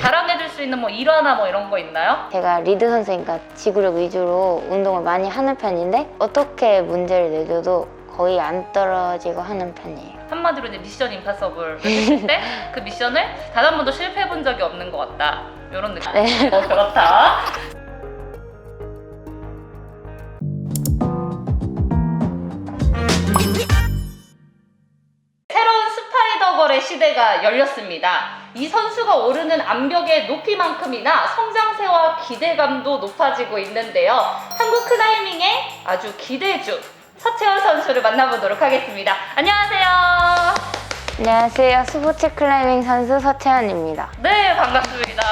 자랑해줄 수 있는 뭐 일화나 뭐 이런 거 있나요? 제가 리드 선수니까 지구력 위주로 운동을 많이 하는 편인데 어떻게 문제를 내줘도 거의 안 떨어지고 하는 편이에요. 한마디로 이제 미션 임파서블 했을 때 그 미션을 단 한 번도 실패해 본 적이 없는 것 같다. 이런 느낌. 네. 어, 그렇다. 시대가 열렸습니다. 이 선수가 오르는 암벽의 높이만큼이나 성장세와 기대감도 높아지고 있는데요. 한국 클라이밍의 아주 기대주 서채원 선수를 만나보도록 하겠습니다. 안녕하세요. 안녕하세요. 스포츠 클라이밍 선수 서채연입니다. 네, 반갑습니다.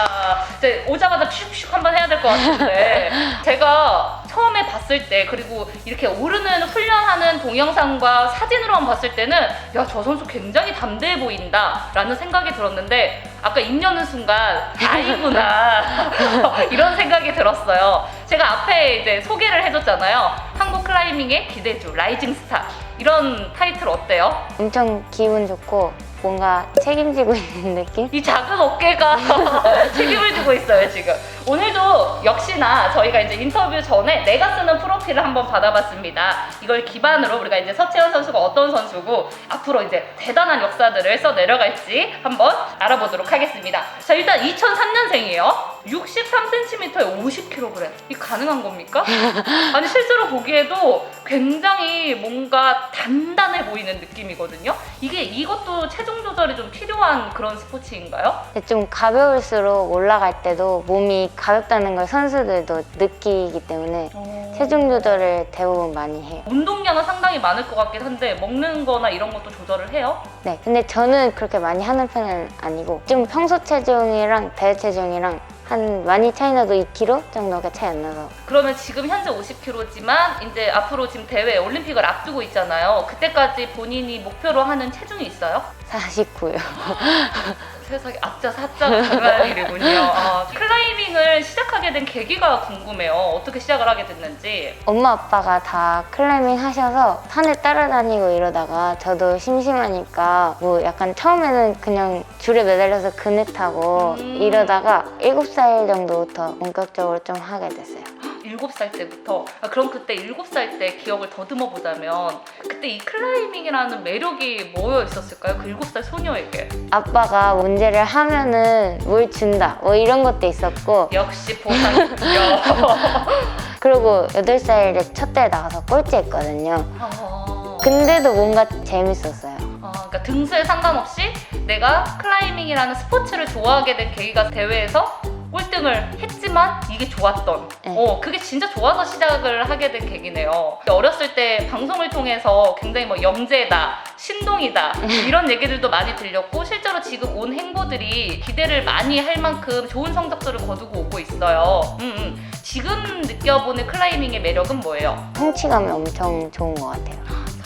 이제 오자마자 슉슉 한번 해야 될 것 같은데 제가 처음에 봤을 때 그리고 이렇게 오르는 훈련하는 동영상과 사진으로만 봤을 때는 야, 저 선수 굉장히 담대해 보인다 라는 생각이 들었는데 아까 입 여는 순간 아이구나 이런 생각이 들었어요. 제가 앞에 이제 소개를 해줬잖아요. 한국 클라이밍의 기대주 라이징 스타 이런 타이틀 어때요? 엄청 기분 좋고 뭔가 책임지고 있는 느낌? 이 작은 어깨가 책임을 지고 있어요 지금. 오늘도 역시나 저희가 이제 인터뷰 전에 내가 쓰는 프로필을 한번 받아봤습니다. 이걸 기반으로 우리가 이제 서채원 선수가 어떤 선수고 앞으로 이제 대단한 역사들을 써 내려갈지 한번 알아보도록 하겠습니다. 자 일단 2003년생이에요. 63cm에 50kg 이 가능한 겁니까? 아니 실제로 보기에도 굉장히 뭔가 단단해 보이는 느낌이거든요. 이게 이것도 체중 조절이 좀 필요한 그런 스포츠인가요? 근데 좀 가벼울수록 올라갈 때도 몸이 가볍다는 걸 선수들도 느끼기 때문에 체중 조절을 대부분 많이 해요. 운동량은 상당히 많을 것 같긴 한데 먹는 거나 이런 것도 조절을 해요? 네, 근데 저는 그렇게 많이 하는 편은 아니고 좀 평소 체중이랑 대회 체중이랑 한 많이 차이 나도 2kg 정도가 차이 안 나서 그러면 지금 현재 50kg지만 이제 앞으로 지금 대회 올림픽을 앞두고 있잖아요. 그때까지 본인이 목표로 하는 체중이 있어요? 49요. 세상에 악자 사자 장난 일이군요. 아, 클라이밍을 시작하게 된 계기가 궁금해요. 어떻게 시작을 하게 됐는지. 엄마 아빠가 다 클라이밍 하셔서 산을 따라다니고 이러다가 저도 심심하니까 뭐 약간 처음에는 그냥 줄에 매달려서 그네 타고 음. 이러다가 7살 정도부터 본격적으로 좀 하게 됐어요. 7살 때부터 아, 그럼 그때 7살 때 기억을 더듬어 보자면 그때 이 클라이밍이라는 매력이 뭐여 있었을까요? 그 7살 소녀에게 아빠가 문제를 하면은 뭘 준다 뭐 이런 것도 있었고 역시 보상이군요. 그리고 8살에 첫 대회 나가서 꼴찌했거든요. 아, 근데도 뭔가 재밌었어요. 아, 그러니까 등수에 상관없이 내가 클라이밍이라는 스포츠를 좋아하게 된 계기가 대회에서 꼴등을 했지만 이게 좋았던 네. 어 그게 진짜 좋아서 시작을 하게 된 계기네요 어렸을 때 방송을 통해서 굉장히 뭐 영재다 신동이다 이런 얘기들도 많이 들렸고 실제로 지금 온 행보들이 기대를 많이 할 만큼 좋은 성적들을 거두고 오고 있어요 음, 음. 지금 느껴보는 클라이밍의 매력은 뭐예요? 성취감이 엄청 좋은 것 같아요.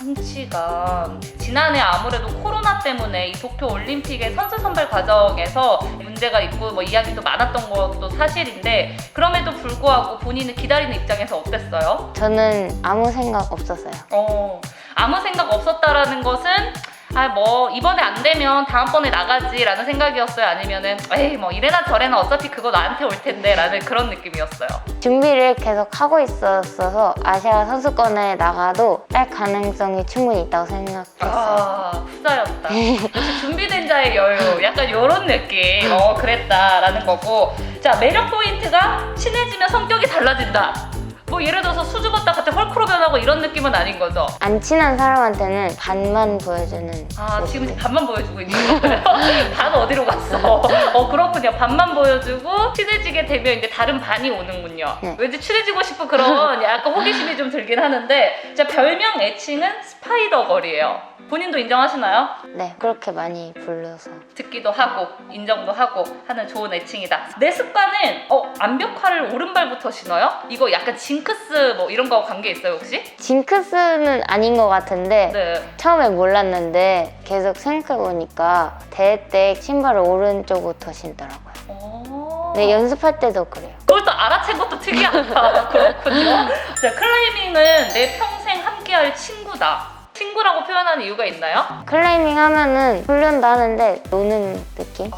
성취감. 지난해 아무래도 코로나 때문에 이 도쿄 올림픽의 선수 선발 과정에서 문제가 있고 뭐 이야기도 많았던 것도 사실인데 그럼에도 불구하고 본인은 기다리는 입장에서 어땠어요? 저는 아무 생각 없었어요. 어, 아무 생각 없었다라는 것은 아 뭐 이번에 안 되면 다음번에 나가지라는 생각이었어요? 아니면은 에이 뭐 이래나 저래나 어차피 그거 나한테 올 텐데라는 그런 느낌이었어요. 준비를 계속 하고 있었어서 아시아 선수권에 나가도 딸 가능성이 충분히 있다고 생각했어요. 아 후자였다. 역시 준비된 자의 여유 약간 요런 느낌. 어 그랬다라는 거고. 자 매력 포인트가 친해지면 성격이 달라진다 뭐 예를 들어서 수줍었다 갑자기 헐크로 변하고 이런 느낌은 아닌 거죠 안 친한 사람한테는 반만 보여주는. 아 모습. 지금 반만 보여주고 있는 거예요? 반 어디로 갔어? 어 그렇군요 반만 보여주고 친해지게 되면 이제 다른 반이 오는군요 네. 왠지 친해지고 싶은 그런 약간 호기심이 좀 들긴 하는데 자 별명 애칭은 스파이더 걸이에요 본인도 인정하시나요? 네, 그렇게 많이 불러서. 듣기도 하고 인정도 하고 하는 좋은 애칭이다. 내 습관은 어 암벽화를 오른발부터 신어요? 이거 약간 징크스 뭐 이런 거하고 관계 있어요 혹시? 징크스는 아닌 것 같은데 네. 처음에 몰랐는데 계속 생각해보니까 대회 때 신발을 오른쪽부터 신더라고요. 어 네, 연습할 때도 그래요. 그걸 또 알아챈 것도 특이하다. 그렇군요. 자, 클라이밍은 내 평생 함께할 친구다. 친구라고 표현하는 이유가 있나요? 클라이밍 하면은 훈련도 하는데 노는 느낌?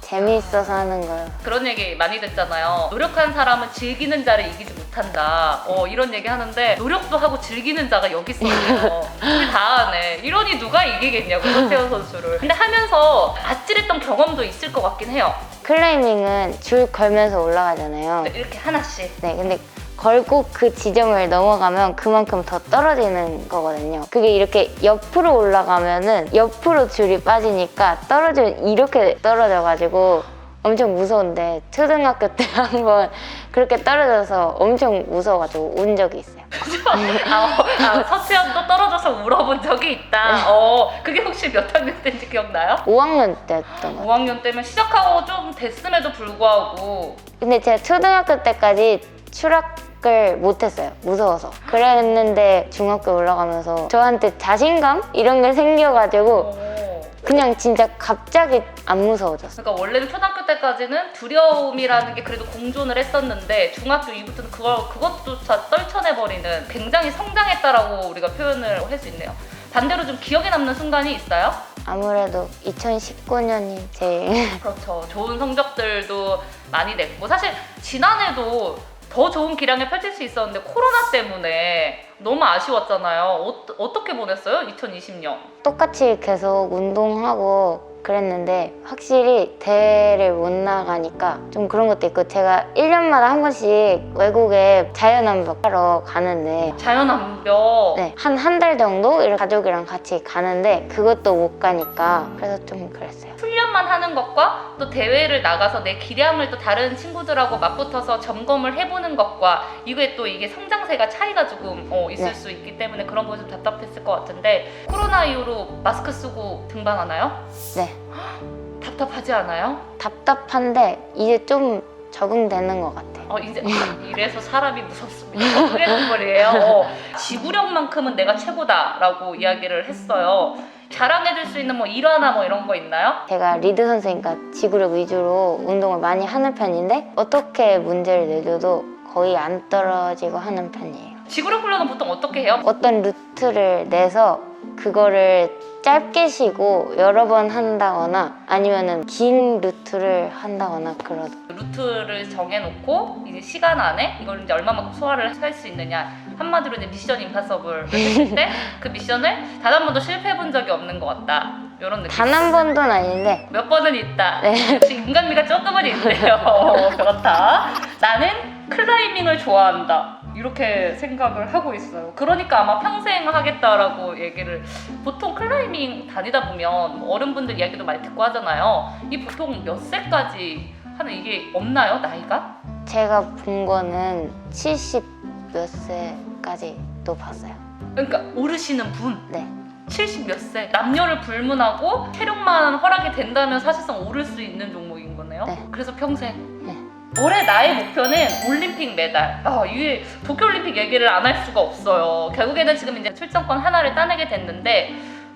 재미있어서 하는 거예요. 그런 얘기 많이 듣잖아요. 노력한 사람은 즐기는 자를 이기지 못한다. 어, 이런 얘기 하는데 노력도 하고 즐기는 자가 여기 있어요. 다 하네. 이러니 누가 이기겠냐고 서태현 선수를. 근데 하면서 아찔했던 경험도 있을 것 같긴 해요. 클라이밍은 줄 걸면서 올라가잖아요. 네, 이렇게 하나씩. 네, 근데 걸고 그 지점을 넘어가면 그만큼 더 떨어지는 거거든요. 그게 이렇게 옆으로 올라가면은 옆으로 줄이 빠지니까 떨어지면 이렇게 떨어져가지고 엄청 무서운데 초등학교 때 한번 그렇게 떨어져서 엄청 무서워가지고 운 적이 있어요. 아, 어, 아, 서태현도 떨어져서 울어본 적이 있다. 어, 그게 혹시 몇 학년 때인지 기억나요? 5학년 때였던 거. 5학년 때면 시작하고 좀 됐음에도 불구하고 근데 제가 초등학교 때까지 추락 을 못했어요. 무서워서. 그랬는데 중학교 올라가면서 저한테 자신감 이런 게 생겨가지고 어, 그냥 진짜 갑자기 안 무서워졌어. 그러니까 원래는 초등학교 때까지는 두려움이라는 게 그래도 공존을 했었는데 중학교 이후부터는 그걸 그것조차 떨쳐내버리는 굉장히 성장했다라고 우리가 표현을 할 수 있네요. 반대로 좀 기억에 남는 순간이 있어요? 아무래도 2019년이 제일 그렇죠. 좋은 성적들도 많이 냈고 사실 지난해도 더 좋은 기량을 펼칠 수 있었는데 코로나 때문에 너무 아쉬웠잖아요. 어, 어떻게 보냈어요? 2020년. 똑같이 계속 운동하고 그랬는데 확실히 대회를 못 나가니까 좀 그런 것도 있고 제가 1년마다 한 번씩 외국에 자연암벽 하러 가는데 자연암벽. 네, 한 한 달 정도 이렇게 가족이랑 같이 가는데 그것도 못 가니까 그래서 좀 그랬어요. 훈련만 하는 것과 또 대회를 나가서 내 기량을 또 다른 친구들하고 맞붙어서 점검을 해보는 것과 이게 또 이게 성장세가 차이가 조금 어, 있을 네. 수 있기 때문에 그런 부분이 좀 답답했을 것 같은데 코로나 이후로 마스크 쓰고 등반하나요? 네, 답답하지 않아요? 답답한데 이제 좀 적응되는 것 같아요. 어 이제 이래서 사람이 무섭습니다. 그게 눈물이에요. 어, 지구력만큼은 내가 최고다라고 이야기를 했어요. 자랑해줄 수 있는 뭐 일화나 뭐 이런 거 있나요? 제가 리드 선수니까 지구력 위주로 운동을 많이 하는 편인데 어떻게 문제를 내줘도 거의 안 떨어지고 하는 편이에요. 지구력 훈련은 보통 어떻게 해요? 어떤 루트를 내서 그거를 짧게 쉬고 여러 번 한다거나 아니면은 긴 루트를 한다거나 그러더 루트를 정해놓고 이제 시간 안에 이걸 이제 얼마만큼 소화를 할 수 있느냐. 한마디로 이제 미션 임파서블을 했을 때 그 미션을 단 한 번도 실패해본 적이 없는 것 같다. 이런 느낌. 단 한 번도 아닌데 몇 번은 있다. 네. 역시 인간미가 조금은 있네요. 어, 그렇다. 나는 클라이밍을 좋아한다 이렇게 생각을 하고 있어요 그러니까 아마 평생 하겠다라고 얘기를 보통 클라이밍 다니다 보면 뭐 어른분들 이야기도 많이 듣고 하잖아요 이 보통 몇 세까지 하는 이게 없나요 나이가? 제가 본 거는 70 몇 세까지도 봤어요. 그러니까 오르시는 분 네. 70 몇 세 남녀를 불문하고 체력만 허락이 된다면 사실상 오를 수 있는 종목인 거네요. 네. 그래서 평생. 네. 올해 나의 목표는 올림픽 메달. 아, 이게 도쿄올림픽 얘기를 안 할 수가 없어요. 결국에는 지금 이제 출전권 하나를 따내게 됐는데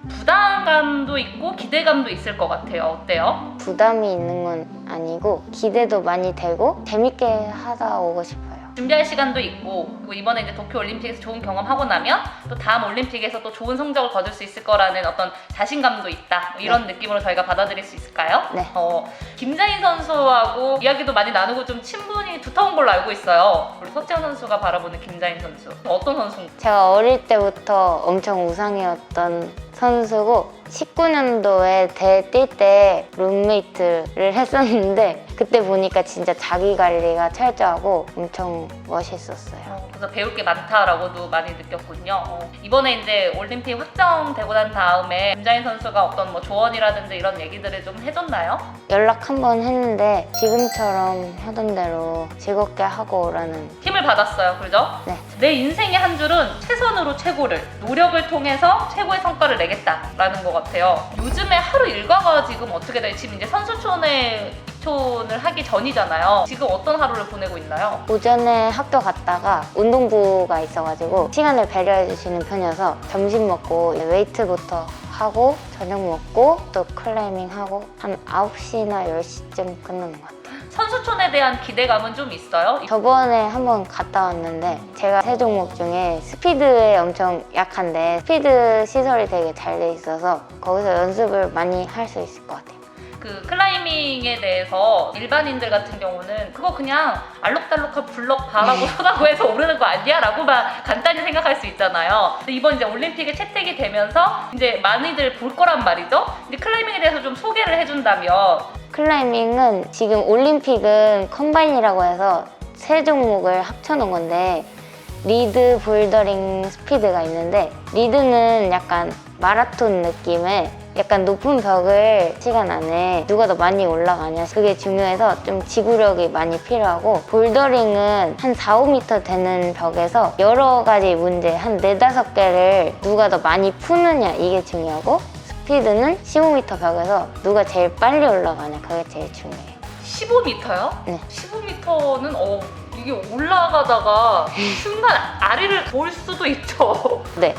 부담감도 있고 기대감도 있을 것 같아요. 어때요? 부담이 있는 건 아니고 기대도 많이 되고 재밌게 하다 오고 싶어요. 준비할 시간도 있고 그리고 이번에 이제 도쿄 올림픽에서 좋은 경험하고 나면 또 다음 올림픽에서 또 좋은 성적을 거둘 수 있을 거라는 어떤 자신감도 있다 뭐 이런 느낌으로 저희가 받아들일 수 있을까요? 네. 어, 김자인 선수하고 이야기도 많이 나누고 좀 친분이 두터운 걸로 알고 있어요. 우리 서채원 선수가 바라보는 김자인 선수 어떤 선수인가요? 제가 어릴 때부터 엄청 우상이었던 선수고 19년도에 대회 뛸 때 룸메이트를 했었는데 그때 보니까 진짜 자기 관리가 철저하고 엄청 멋있었어요. 어, 그래서 배울 게 많다라고도 많이 느꼈군요. 어, 이번에 이제 올림픽 확정되고 난 다음에 김자인 선수가 어떤 뭐 조언이라든지 이런 얘기들을 좀 해줬나요? 연락 한 번 했는데 지금처럼 하던 대로 즐겁게 하고 오라는 힘을 받았어요. 그죠? 네. 내 인생의 한 줄은 최선으로 최고를 노력을 통해서 최고의 성과를 내겠다라는 것 같아요. 요즘에 하루 일과가 지금 어떻게 돼? 지금 이제 선수촌에 입촌을 하기 전이잖아요. 지금 어떤 하루를 보내고 있나요? 오전에 학교 갔다가 운동부가 있어가지고 시간을 배려해 주시는 편이어서 점심 먹고 웨이트부터 하고 저녁 먹고 또 클라이밍 하고 한 9시나 10시쯤 끝나는 것 같아요. 선수촌에 대한 기대감은 좀 있어요? 저번에 한번 갔다 왔는데 제가 세 종목 중에 스피드에 엄청 약한데 스피드 시설이 되게 잘 돼 있어서 거기서 연습을 많이 할 수 있을 것 같아요. 그 클라이밍에 대해서 일반인들 같은 경우는 그거 그냥 알록달록한 블럭 바라고 서라고 해서 오르는 거 아니야? 라고만 간단히 생각할 수 있잖아요. 근데 이번 이제 올림픽에 채택이 되면서 이제 많이들 볼 거란 말이죠. 근데 클라이밍에 대해서 좀 소개를 해준다면 클라이밍은 지금 올림픽은 컴바인이라고 해서 세 종목을 합쳐놓은 건데 리드, 볼더링, 스피드가 있는데 리드는 약간 마라톤 느낌의 약간 높은 벽을 시간 안에 누가 더 많이 올라가냐 그게 중요해서 좀 지구력이 많이 필요하고 볼더링은 한 4, 5m 되는 벽에서 여러 가지 문제 한 4, 5개를 누가 더 많이 푸느냐 이게 중요하고 스피드는 15m 벽에서 누가 제일 빨리 올라가냐 그게 제일 중요해요 15m요? 네. 15m는 어 이게 올라가다가 순간 아래를 볼 수도 있죠. 네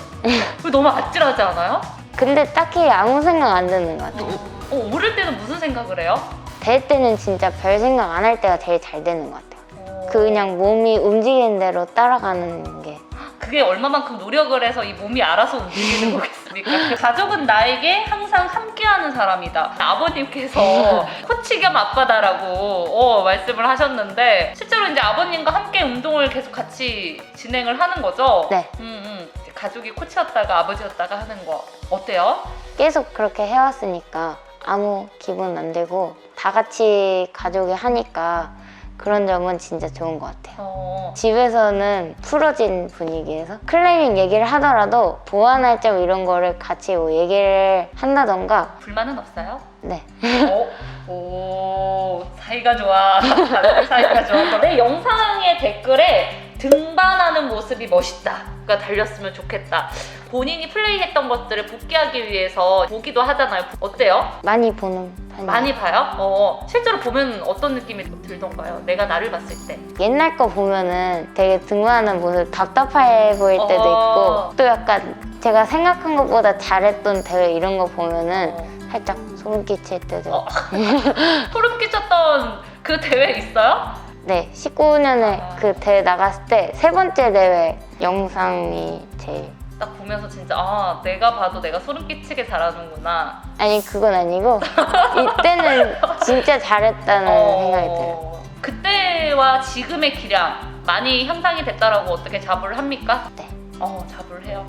그거 너무 아찔하지 않아요? 근데 딱히 아무 생각 안 드는 것 같아요 어, 오를 때는 무슨 생각을 해요? 될 때는 진짜 별 생각 안 할 때가 제일 잘 되는 것 같아요 어, 그냥 몸이 움직이는 대로 따라가는 게 그게 얼마만큼 노력을 해서 이 몸이 알아서 움직이는 거겠 습니까? 가족은 나에게 항상 함께하는 사람이다. 아버님께서 코치 겸 아빠다라고 어, 말씀을 하셨는데 실제로 이제 아버님과 함께 운동을 계속 같이 진행을 하는 거죠? 네. 음, 음. 이제 가족이 코치였다가 아버지였다가 하는 거 어때요? 계속 그렇게 해왔으니까 아무 기분 안 들고 다 같이 가족이 하니까 그런 점은 진짜 좋은 것 같아요 어, 집에서는 풀어진 분위기에서 클라이밍 얘기를 하더라도 보완할 점 이런 거를 같이 뭐 얘기를 한다던가 불만은 없어요? 네 어? 오 사이가 좋아 사이가 좋아 내 영상의 댓글에 등반하는 모습이 멋있다가 달렸으면 좋겠다 본인이 플레이했던 것들을 복귀하기 위해서 보기도 하잖아요 어때요? 많이 보는 편이에요 많이 봐요? 어 실제로 보면 어떤 느낌이 들던가요? 내가 나를 봤을 때 옛날 거 보면은 되게 등반하는 모습 답답해 보일 때도 어. 있고 또 약간 제가 생각한 것보다 잘했던 대회 이런 거 보면은 어. 살짝 소름 끼칠 때도 어. 소름 끼쳤던 그 대회 있어요? 네 19년에 아. 그 대회 나갔을 때 세 번째 대회 영상이 제일 딱 보면서 진짜 아 내가 봐도 내가 소름 끼치게 잘하는구나 아니 그건 아니고 이때는 진짜 잘했다는 생각이 들어요 어, 그때와 지금의 기량 많이 향상이 됐다라고 어떻게 자부를 합니까? 네. 어, 자부를 해요.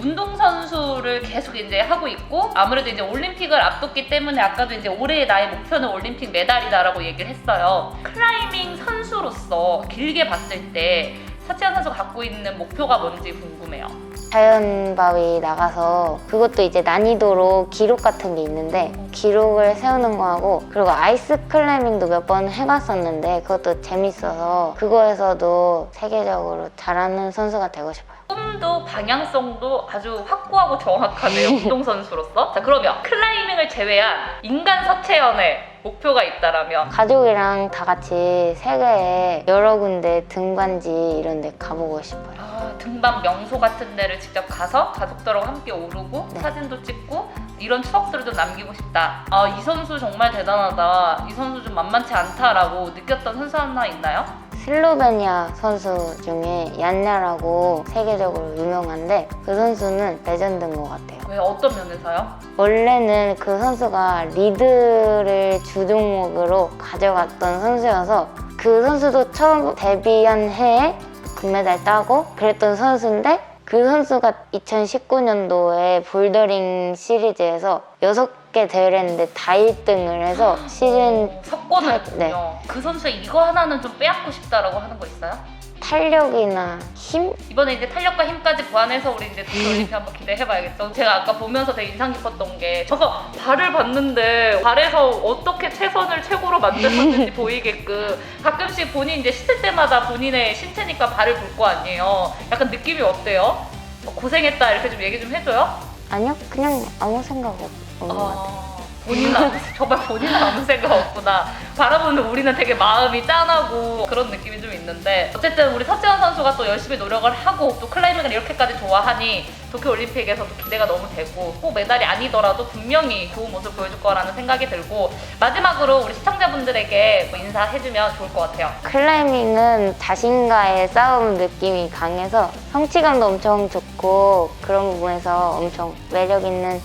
운동선수를 계속 이제 하고 있고 아무래도 이제 올림픽을 앞뒀기 때문에 아까도 이제 올해의 나의 목표는 올림픽 메달이다라고 얘기를 했어요. 클라이밍 선수로서 길게 봤을 때 서치현 선수 갖고 있는 목표가 뭔지 궁금해요. 자연바위 나가서 그것도 이제 난이도로 기록 같은 게 있는데 기록을 세우는 거하고 그리고 아이스 클라이밍도 몇 번 해봤었는데 그것도 재밌어서 그거에서도 세계적으로 잘하는 선수가 되고 싶어요. 꿈도 방향성도 아주 확고하고 정확하네요 운동선수로서 자 그러면 클라이밍을 제외한 인간 서채연의 목표가 있다라면 가족이랑 다 같이 세계에 여러 군데 등반지 이런 데 가보고 싶어요. 아, 등반 명소 같은 데를 직접 가서 가족들하고 함께 오르고 네. 사진도 찍고 이런 추억들을 좀 남기고 싶다 아 이 선수 정말 대단하다 이 선수 좀 만만치 않다라고 느꼈던 선수 하나 있나요? 슬로베니아 선수 중에 얀냐라고 세계적으로 유명한데 그 선수는 레전드인 것 같아요. 왜 어떤 면에서요? 원래는 그 선수가 리드를 주종목으로 가져갔던 선수여서 그 선수도 처음 데뷔한 해에 금메달 따고 그랬던 선수인데 그 선수가 2019년도에 볼더링 시리즈에서 6 개 대회를 했는데 다 1등을 해서 시즌 석권을 네. 했군요 그 선수의 이거 하나는 좀 빼앗고 싶다라고 하는 거 있어요? 탄력이나 힘? 이번에 이제 탄력과 힘까지 보완해서 우리 이제 도쿄올림픽 한번 기대해봐야겠죠. 제가 아까 보면서 되게 인상 깊었던 게 제가 발을 봤는데 발에서 어떻게 최선을 최고로 만들었는지 보이게끔 가끔씩 본인 이제 씻을 때마다 본인의 신체니까 발을 볼 거 아니에요. 약간 느낌이 어때요? 어, 고생했다 이렇게 좀 얘기 좀 해줘요. 아니요 그냥 아무 생각 없는 것 같아요. 아, 본인은 아무, 정말 본인은 아무 생각 없구나. 바라보는 우리는 되게 마음이 짠하고 그런 느낌이 좀 있는데 어쨌든 우리 서채원 선수가 또 열심히 노력을 하고 또 클라이밍을 이렇게까지 좋아하니 도쿄올림픽에서도 기대가 너무 되고 꼭 메달이 아니더라도 분명히 좋은 모습 보여줄 거라는 생각이 들고 마지막으로 우리 시청자분들에게 뭐 인사해주면 좋을 것 같아요. 클라이밍은 자신과의 싸움 느낌이 강해서 성취감도 엄청 좋고 그런 부분에서 엄청 매력 있는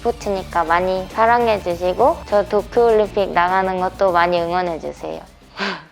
스포츠니까 많이 사랑해주시고 저 도쿄올림픽 나가는 것도 많이 응원해주세요.